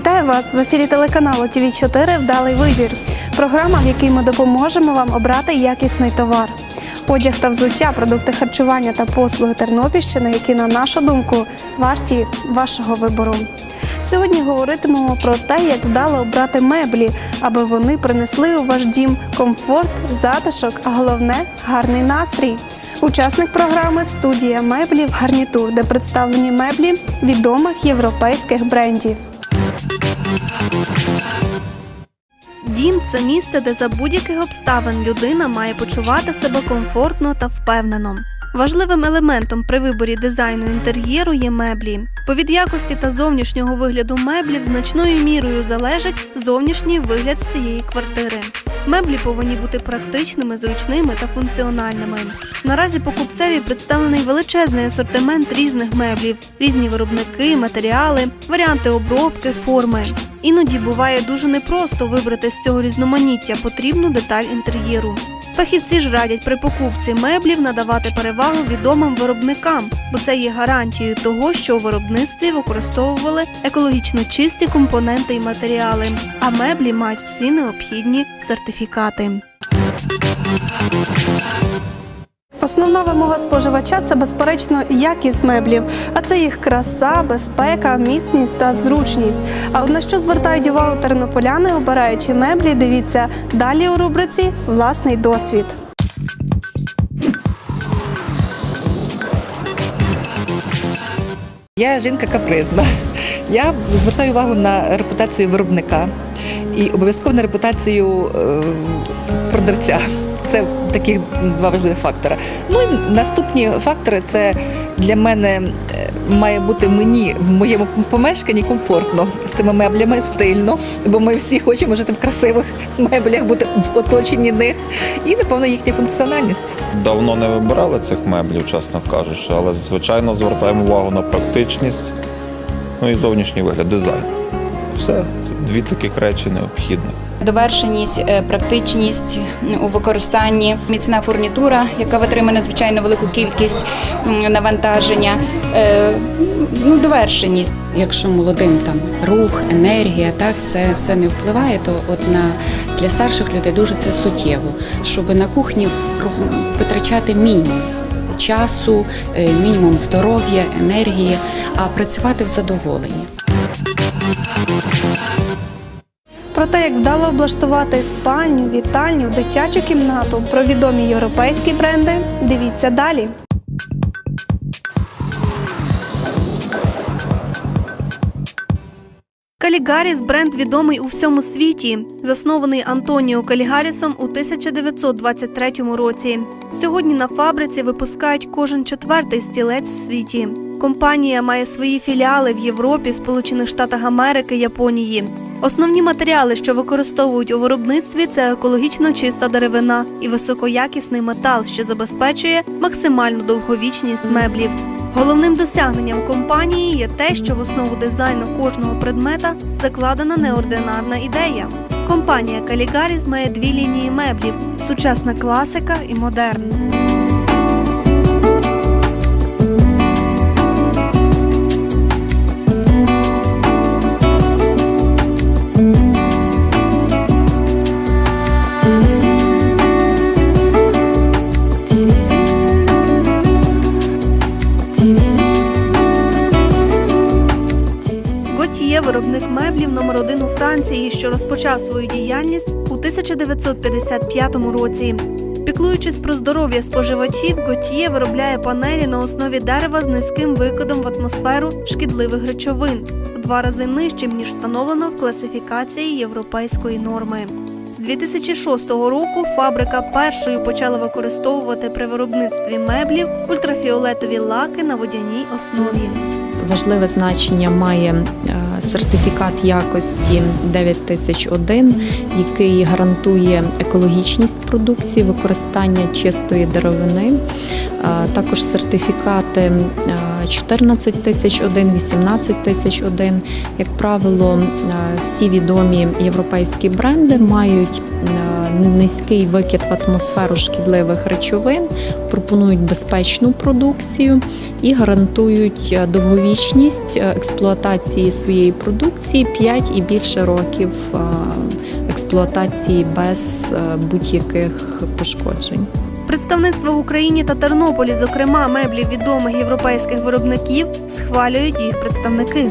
Вітаю вас в ефірі телеканалу ТВ 4 Вдалий вибір. Програма, в якій ми допоможемо вам обрати якісний товар. Одяг та взуття, продукти харчування та послуги Тернопільщини, які, на нашу думку, варті вашого вибору. Сьогодні говоритимемо про те, як вдало обрати меблі, аби вони принесли у ваш дім комфорт, затишок, а головне гарний настрій. Учасник програми студія меблів Гарнітур, де представлені меблі відомих європейських брендів. Дім це місце, де за будь-яких обставин людина має почувати себе комфортно та впевнено. Важливим елементом при виборі дизайну інтер'єру є меблі. Бо від якості та зовнішнього вигляду меблів значною мірою залежить зовнішній вигляд всієї квартири. Меблі повинні бути практичними, зручними та функціональними. Наразі покупцеві представлений величезний асортимент різних меблів, різні виробники, матеріали, варіанти обробки, форми. Іноді буває дуже непросто вибрати з цього різноманіття потрібну деталь інтер'єру. Фахівці ж радять при покупці меблів надавати перевагу відомим виробникам, бо це є гарантією того, що у виробництві використовували екологічно чисті компоненти і матеріали, а меблі мають всі необхідні сертифікати. Основна вимога споживача це безперечно якість меблів, а це їх краса, безпека, міцність та зручність. А на що звертають увагу тернополяни, обираючи меблі, дивіться далі у рубриці Власний досвід. Я жінка капризна. Я звертаю увагу на репутацію виробника і обов'язково на репутацію е, продавця. Це такі два важливі фактори. Ну і наступні фактори це для мене е, має бути мені в моєму помешканні комфортно з тими меблями, стильно, бо ми всі хочемо жити в красивих меблях, бути в оточенні них, і напевно їхня функціональність. Давно не вибирали цих меблів, чесно кажучи, але звичайно звертаємо увагу на практичність, ну і зовнішній вигляд, дизайн. Все, це дві таких речі необхідні. Довершеність, е, практичність у використанні, міцна фурнітура, яка витримує надзвичайно велику кількість навантаження, е, ну, довершеність. Якщо молодим там рух, енергія, так це все не впливає, то от на для старших людей дуже це суттєво, щоб на кухні витрачати мінімум часу, е, мінімум здоров'я, енергії, а працювати в задоволенні. Про те, як вдало облаштувати спальню, вітальню, дитячу кімнату, про відомі європейські бренди, дивіться далі. Калігаріс бренд відомий у всьому світі, заснований Антоніо Калігарісом у 1923 році. Сьогодні на фабриці випускають кожен четвертий стілець в світі. Компанія має свої філіали в Європі, Сполучених Штатах Америки, Японії. Основні матеріали, що використовують у виробництві, це екологічно чиста деревина і високоякісний метал, що забезпечує максимальну довговічність меблів. Головним досягненням компанії є те, що в основу дизайну кожного предмета закладена неординарна ідея. Компанія Калігаріс має дві лінії меблів: сучасна класика і модерн. Виробник меблів номер один у Франції, що розпочав свою діяльність у 1955 році. Піклуючись про здоров'я споживачів, Готьє виробляє панелі на основі дерева з низьким викидом в атмосферу шкідливих речовин в два рази нижчим ніж встановлено в класифікації європейської норми. З 2006 року фабрика першою почала використовувати при виробництві меблів ультрафіолетові лаки на водяній основі. Важливе значення має е, сертифікат якості 9001, який гарантує екологічність продукції, використання чистої деревини. Е, Також сертифікати е, 14001, 18001. Як правило, всі відомі європейські бренди мають низький викид в атмосферу шкідливих речовин, пропонують безпечну продукцію і гарантують е, довговічність е, експлуатації своєї продукції 5 і більше років е, експлуатації без будь-яких пошкоджень. Представництво в Україні та Тернополі, зокрема меблі відомих європейських виробників, схвалюють їх представники.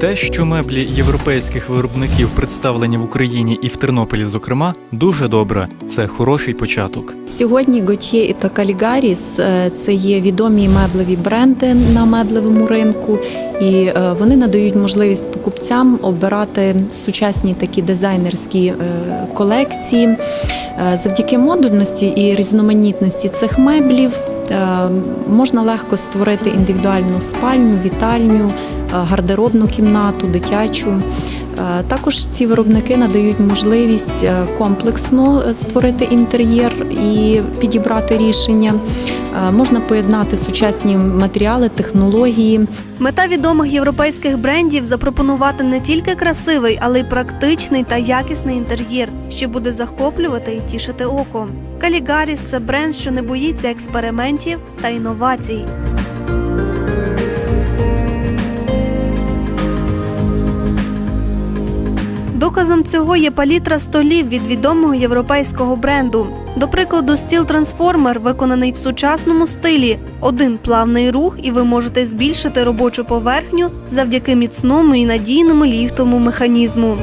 Те, що меблі європейських виробників представлені в Україні і в Тернополі, зокрема, дуже добре. Це хороший початок. Сьогодні Готьє та Калігаріс е, це є відомі меблеві бренди на меблевому ринку, і е, вони надають можливість покупцям обирати сучасні такі дизайнерські е, колекції. Завдяки модульності і різноманітності цих меблів можна легко створити індивідуальну спальню, вітальню, е, гардеробну кімнату, дитячу. Е, Також ці виробники надають можливість е, комплексно е, створити інтер'єр і підібрати рішення. Можна поєднати сучасні матеріали, технології. Мета відомих європейських брендів запропонувати не тільки красивий, але й практичний та якісний інтер'єр, що буде захоплювати і тішити око. Калігаріс це бренд, що не боїться експериментів та інновацій. Доказом цього є палітра столів від відомого європейського бренду. До прикладу, стіл трансформер виконаний в сучасному стилі. Один плавний рух, і ви можете збільшити робочу поверхню завдяки міцному і надійному ліфтовому механізму.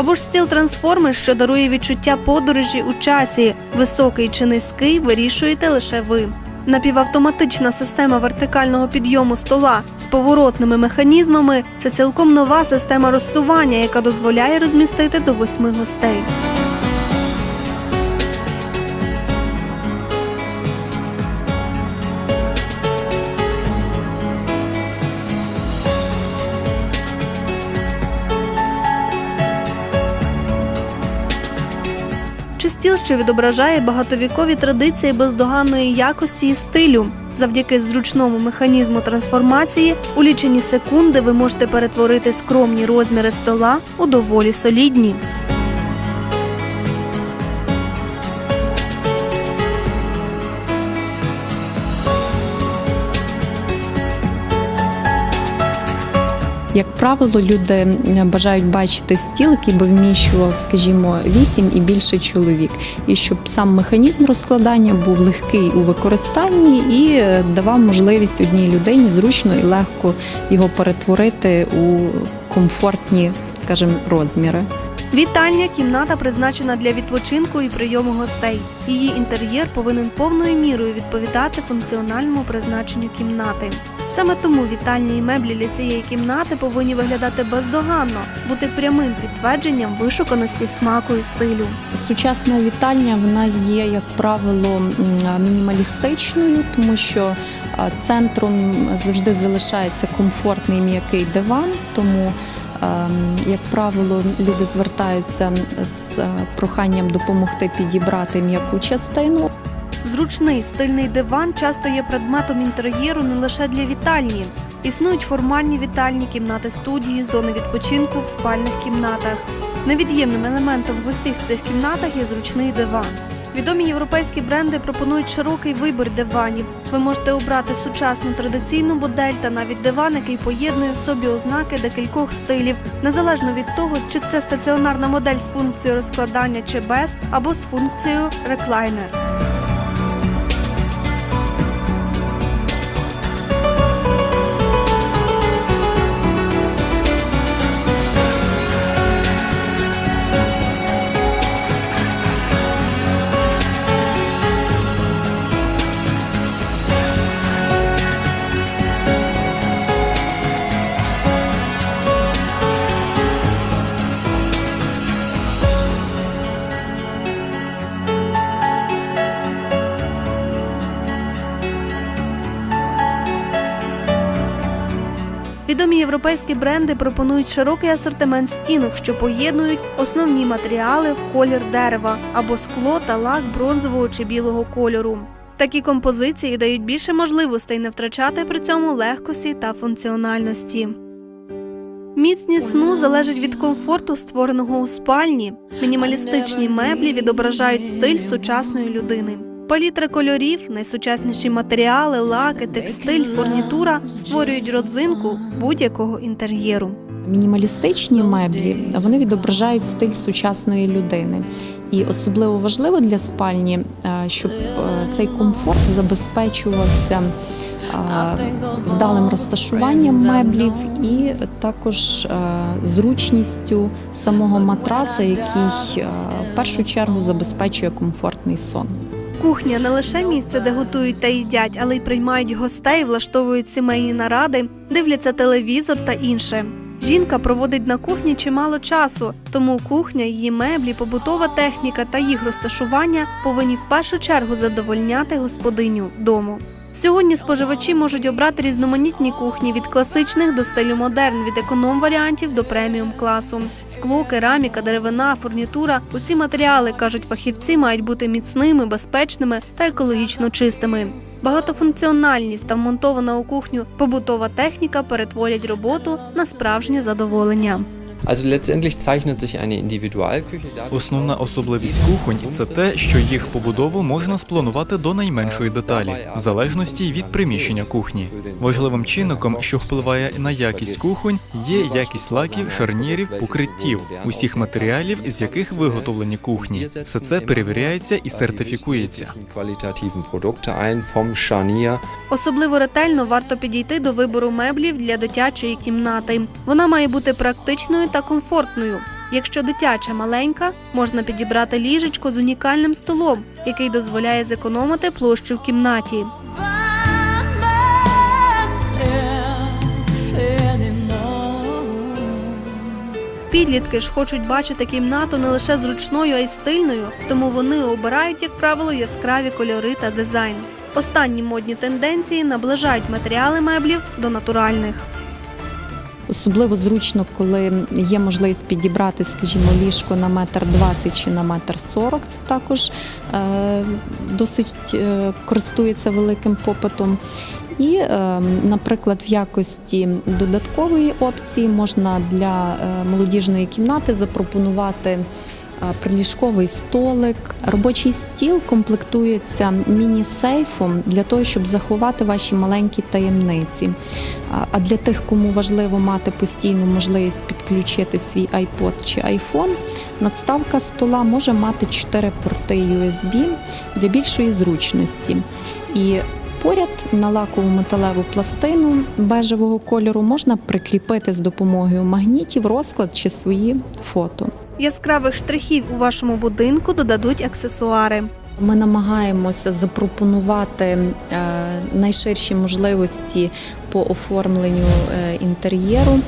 Або ж стіл трансформер, що дарує відчуття подорожі у часі. Високий чи низький вирішуєте лише ви. Напівавтоматична система вертикального підйому стола з поворотними механізмами це цілком нова система розсування, яка дозволяє розмістити до восьми гостей. Стіл, що відображає багатовікові традиції бездоганної якості і стилю. Завдяки зручному механізму трансформації у лічені секунди ви можете перетворити скромні розміри стола у доволі солідні. Як правило, люди бажають бачити стіл, який би вміщував, скажімо, 8 і більше чоловік, і щоб сам механізм розкладання був легкий у використанні і е, давав можливість одній людині зручно і легко його перетворити у комфортні, скажімо, розміри. Вітальня кімната призначена для відпочинку і прийому гостей. Її інтер'єр повинен повною мірою відповідати функціональному призначенню кімнати. Саме тому вітальні і меблі для цієї кімнати повинні виглядати бездоганно, бути прямим підтвердженням вишуканості смаку і стилю. Сучасна вітальня вона є, як правило, мінімалістичною, тому що центром завжди залишається комфортний м'який диван. Тому, як правило, люди звертаються з проханням допомогти підібрати м'яку частину. Зручний стильний диван часто є предметом інтер'єру не лише для вітальні. Існують формальні вітальні кімнати студії, зони відпочинку в спальних кімнатах. Невід'ємним елементом в усіх цих кімнатах є зручний диван. Відомі європейські бренди пропонують широкий вибір диванів. Ви можете обрати сучасну традиційну модель та навіть диван, який поєднує в собі ознаки декількох стилів, незалежно від того, чи це стаціонарна модель з функцією розкладання чи без, або з функцією реклайнер. Європейські бренди пропонують широкий асортимент стінок, що поєднують основні матеріали в колір дерева або скло та лак бронзового чи білого кольору. Такі композиції дають більше можливостей не втрачати при цьому легкості та функціональності. Міцність сну залежить від комфорту, створеного у спальні. Мінімалістичні меблі відображають стиль сучасної людини. Палітра кольорів, найсучасніші матеріали, лаки, текстиль, фурнітура створюють родзинку будь-якого інтер'єру. Мінімалістичні меблі вони відображають стиль сучасної людини. І особливо важливо для спальні, е, щоб е, цей комфорт забезпечувався е, вдалим розташуванням меблів і також зручністю самого матраца, який в першу чергу забезпечує комфортний сон. Кухня не лише місце, де готують та їдять, але й приймають гостей, влаштовують сімейні наради, дивляться телевізор та інше. Жінка проводить на кухні чимало часу, тому кухня, її меблі, побутова техніка та їх розташування повинні в першу чергу задовольняти господиню дому. Сьогодні споживачі можуть обрати різноманітні кухні від класичних до стилю модерн, від економ-варіантів до преміум класу. Скло, кераміка, деревина, фурнітура усі матеріали, кажуть фахівці, мають бути міцними, безпечними та екологічно чистими. Багатофункціональність та вмонтована у кухню побутова техніка перетворять роботу на справжнє задоволення. Основна особливість кухонь це те, що їх побудову можна спланувати до найменшої деталі, в залежності від приміщення кухні. Важливим чинником, що впливає на якість кухонь, є якість лаків, шарнірів, покриттів, усіх матеріалів, з яких виготовлені кухні. Все це перевіряється і сертифікується. Особливо ретельно варто підійти до вибору меблів для дитячої кімнати. Вона має бути практичною та комфортною. Якщо дитяча маленька, можна підібрати ліжечко з унікальним столом, який дозволяє зекономити площу в кімнаті. Підлітки ж хочуть бачити кімнату не лише зручною, а й стильною, тому вони обирають, як правило, яскраві кольори та дизайн. Останні модні тенденції наближають матеріали меблів до натуральних. Особливо зручно, коли є можливість підібрати, скажімо, ліжко на метр двадцять чи на метр сорок. Це також е, досить е, користується великим попитом. І, е, наприклад, в якості додаткової опції можна для молодіжної кімнати запропонувати. Приліжковий столик, робочий стіл комплектується міні-сейфом для того, щоб заховати ваші маленькі таємниці. А для тих, кому важливо мати постійну можливість підключити свій iPod чи iPhone, надставка стола може мати 4 порти USB для більшої зручності. І поряд на лакову металеву пластину бежевого кольору можна прикріпити з допомогою магнітів розклад чи свої фото. Яскравих штрихів у вашому будинку додадуть аксесуари. Ми намагаємося запропонувати е, найширші можливості по оформленню е, інтер'єру.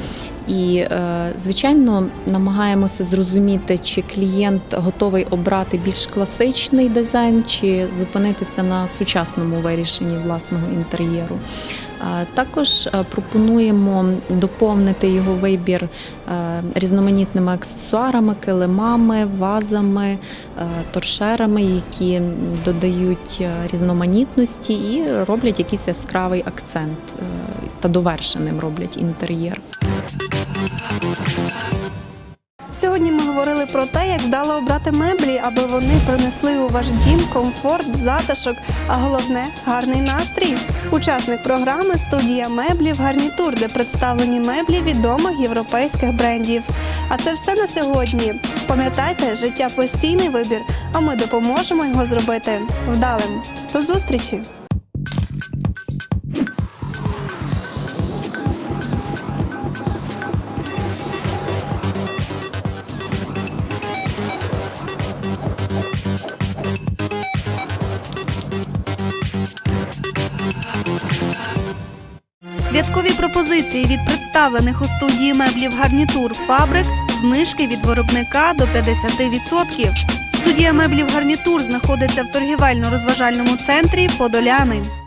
І, е, звичайно, намагаємося зрозуміти, чи клієнт готовий обрати більш класичний дизайн, чи зупинитися на сучасному вирішенні власного інтер'єру. Е, Також е, пропонуємо доповнити його вибір різноманітними аксесуарами, килимами, вазами, торшерами, які додають різноманітності і роблять якийсь яскравий акцент та довершеним роблять інтер'єр. Сьогодні ми говорили про те, як вдало обрати меблі, аби вони принесли у ваш дім комфорт, затишок, а головне гарний настрій. Учасник програми студія меблів Гарнітур, де представлені меблі відомих європейських брендів. А це все на сьогодні. Пам'ятайте, життя постійний вибір, а ми допоможемо його зробити вдалим. До зустрічі! Святкові пропозиції від представлених у студії меблів гарнітур фабрик, знижки від виробника до 50%. Студія меблів гарнітур знаходиться в торгівельно-розважальному центрі Подоляни.